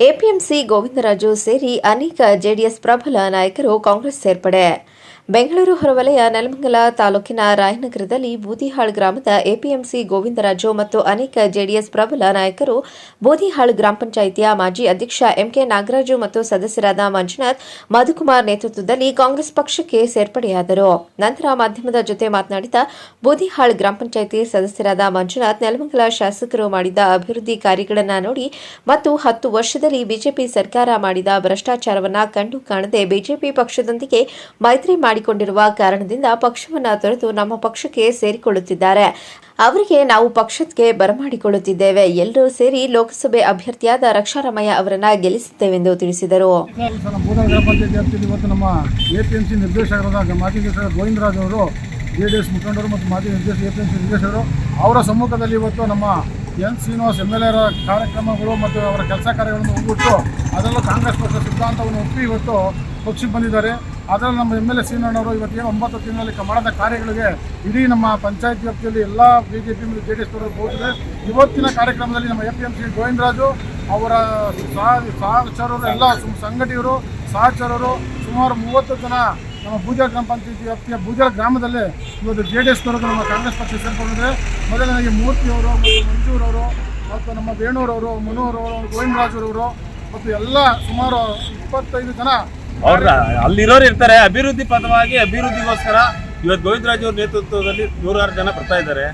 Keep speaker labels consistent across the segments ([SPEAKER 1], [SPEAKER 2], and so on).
[SPEAKER 1] APMC Govindaraju ಸೇರಿ ಅನೇಕ JDS ಪ್ರಬಲ ನಾಯಕರು ಕಾಂಗ್ರೆಸ್ ಸೇರ್ಪಡೆ ಬೆಂಗಳೂರು ಹೊರವಲಯ ನೆಲಮಂಗಲ ತಾಲೂಕಿನ ರಾಯನಗರದಲ್ಲಿ ಬೂದಿಹಾಳ್ ಗ್ರಾಮದ ಎಪಿಎಂಸಿ ಗೋವಿಂದರಾಜು ಮತ್ತು ಅನೇಕ ಜೆಡಿಎಸ್ ಪ್ರಬಲ ನಾಯಕರು ಬೂದಿಹಾಳ್ ಗ್ರಾಮ ಪಂಚಾಯಿತಿಯ ಮಾಜಿ ಅಧ್ಯಕ್ಷ ಎಂಕೆ ನಾಗರಾಜು ಮತ್ತು ಸದಸ್ಯರಾದ ಮಂಜುನಾಥ್, ಮಧುಕುಮಾರ್ ನೇತೃತ್ವದಲ್ಲಿ ಕಾಂಗ್ರೆಸ್ ಪಕ್ಷಕ್ಕೆ ಸೇರ್ಪಡೆಯಾದರು. ನಂತರ ಮಾಧ್ಯಮದ ಜೊತೆ ಮಾತನಾಡಿದ ಬೂದಿಹಾಳ್ ಗ್ರಾಮ ಪಂಚಾಯಿತಿ ಸದಸ್ಯರಾದ ಮಂಜುನಾಥ್, ನೆಲಮಂಗಲ ಶಾಸಕರು ಮಾಡಿದ ಅಭಿವೃದ್ಧಿ ಕಾರ್ಯಗಳನ್ನು ನೋಡಿ ಮತ್ತು ಹತ್ತು ವರ್ಷದಲ್ಲಿ ಬಿಜೆಪಿ ಸರ್ಕಾರ ಮಾಡಿದ ಭ್ರಷ್ಟಾಚಾರವನ್ನು ಕಂಡು ಕಾಣದೆ ಬಿಜೆಪಿ ಪಕ್ಷದೊಂದಿಗೆ ಮೈತ್ರಿ ಮಾಡಿಕೊಂಡಿರುವ ಕಾರಣದಿಂದ ಪಕ್ಷವನ್ನು ತೊರೆದು ನಮ್ಮ ಪಕ್ಷಕ್ಕೆ ಸೇರಿಕೊಳ್ಳುತ್ತಿದ್ದಾರೆ. ಅವರಿಗೆ ನಾವು ಪಕ್ಷಕ್ಕೆ ಬರಮಾಡಿಕೊಳ್ಳುತ್ತಿದ್ದೇವೆ. ಎಲ್ಲರೂ ಸೇರಿ ಲೋಕಸಭೆ ಅಭ್ಯರ್ಥಿಯಾದ ರಕ್ಷಾರಾಮಯ್ಯ ಅವರನ್ನ ಗೆಲ್ಲಿಸುತ್ತೇವೆಂದು ತಿಳಿಸಿದರು.
[SPEAKER 2] ನಮ್ಮ ಬೂದಾಳ ಗ್ರಾಮ ಪಂಚಾಯತಿ ಇವತ್ತು ನಮ್ಮ ಎ ಪಿ ಎಂ ನಿರ್ದೇಶಕರಾದ ಮುಖಂಡರು ಮತ್ತು ಮಾಜಿ ನಿರ್ದೇಶಕ ಎ ಪಿ ಎಂ ಸಿ ನಿರ್ದೇಶಕರು ಅವರ ಸಮ್ಮುಖದಲ್ಲಿ ಇವತ್ತು ನಮ್ಮ ಎನ್ ಶ್ರೀನಿವಾಸ್ ಎಂ ಎಲ್ ಎರ ಕಾರ್ಯಕ್ರಮಗಳು ಮತ್ತು ಅವರ ಕೆಲಸ ಕಾರ್ಯಗಳನ್ನು ಹೋಗ್ಬಿಟ್ಟು ಅದರಲ್ಲೂ ಕಾಂಗ್ರೆಸ್ ಪಕ್ಷ ಸಿದ್ಧಾಂತವನ್ನು ಒಪ್ಪಿ ಇವತ್ತು ಪಕ್ಷಕ್ಕೆ ಬಂದಿದ್ದಾರೆ. ಅದರಲ್ಲಿ ನಮ್ಮ ಎಂ ಎಲ್ ಎ ಇವತ್ತು ಏನು ಒಂಬತ್ತು ತಿಂಗಳಲ್ಲಿ ಮಾಡದ ಕಾರ್ಯಗಳಿಗೆ ಇಡೀ ನಮ್ಮ ಪಂಚಾಯತ್ ವ್ಯಾಪ್ತಿಯಲ್ಲಿ ಎಲ್ಲ ಬಿ ಜೆ ಪಿ ಮತ್ತು ಜೆ ಡಿ ಎಸ್ ಹೋಗಿದೆ ಇವತ್ತಿನ ಕಾರ್ಯಕ್ರಮದಲ್ಲಿ ನಮ್ಮ A P M C Govindaraju, ಅವರ ಸಹ ಸಹಚರರು, ಎಲ್ಲ ಸಂಘಟಿಯರು ಸಹಚರರು ಸುಮಾರು ಮೂವತ್ತು ಜನ ನಮ್ಮ ಬೂಜಾ ಗ್ರಾಮ ಪಂಚಾಯತಿ ವ್ಯಾಪ್ತಿಯ ಬೂಜಾ ಗ್ರಾಮದಲ್ಲಿ ಇವತ್ತು ಜೆ ಡಿ ಎಸ್ ತರಗು ನಮ್ಮ ಕಾಂಗ್ರೆಸ್ ಪಕ್ಷ ಸೇರ್ಕೊಂಡಿದೆ. ಮೊದಲನೇದಾಗಿ ಮೂರ್ತಿಯವರು ಮತ್ತು ಮಂಜೂರವರು ಮತ್ತು ನಮ್ಮ ಬೇಣೂರವರು ಮನೋರವರು ಗೋವಿಂದರಾಜರವರು ಮತ್ತು ಎಲ್ಲ ಸುಮಾರು ಇಪ್ಪತ್ತೈದು ಜನ
[SPEAKER 3] ಅವ್ರ ಅಲ್ಲಿರೋರು ಇರ್ತಾರೆ. ಅಭಿವೃದ್ಧಿ ಪದವಾಗಿ ಅಭಿವೃದ್ಧಿಗೋಸ್ಕರ ಇವತ್ತು ಗೋವಿಂದರಾಜ್ ಅವ್ರ ನೇತೃತ್ವದಲ್ಲಿ ನೂರಾರು ಜನ ಬರ್ತಾ ಇದ್ದಾರೆ.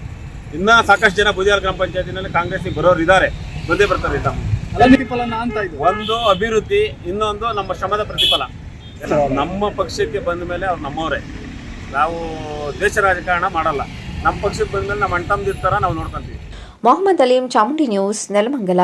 [SPEAKER 3] ಇನ್ನೂ ಸಾಕಷ್ಟು ಜನ ಬುದಿಯಾರ್ ಗ್ರಾಮ ಪಂಚಾಯತಿನಲ್ಲಿ ಕಾಂಗ್ರೆಸ್ಗೆ ಬರೋರು ಇದ್ದಾರೆ. ಬಂದೇ ಬರ್ತಾರೆ ಇದ್ದ ಒಂದು ಅಭಿವೃದ್ಧಿ ಇನ್ನೊಂದು ನಮ್ಮ ಶ್ರಮದ ಪ್ರತಿಫಲ. ನಮ್ಮ ಪಕ್ಷಕ್ಕೆ ಬಂದ ಮೇಲೆ ಅವ್ರು ನಮ್ಮವರೇ. ನಾವು ದೇಶ ರಾಜಕಾರಣ ಮಾಡಲ್ಲ. ನಮ್ಮ ಪಕ್ಷಕ್ಕೆ ಬಂದ ಮೇಲೆ ನಮ್ಮ ಅಣ್ಣ ತಮ್ಮದಿರ್ತಾರ, ನಾವು ನೋಡ್ಕೊಂತೀವಿ.
[SPEAKER 1] ಮೊಹಮ್ಮದ್ ಅಲೀಂ ಚಾಮುಂಡಿ ನ್ಯೂಸ್, ನೆಲಮಂಗಲ.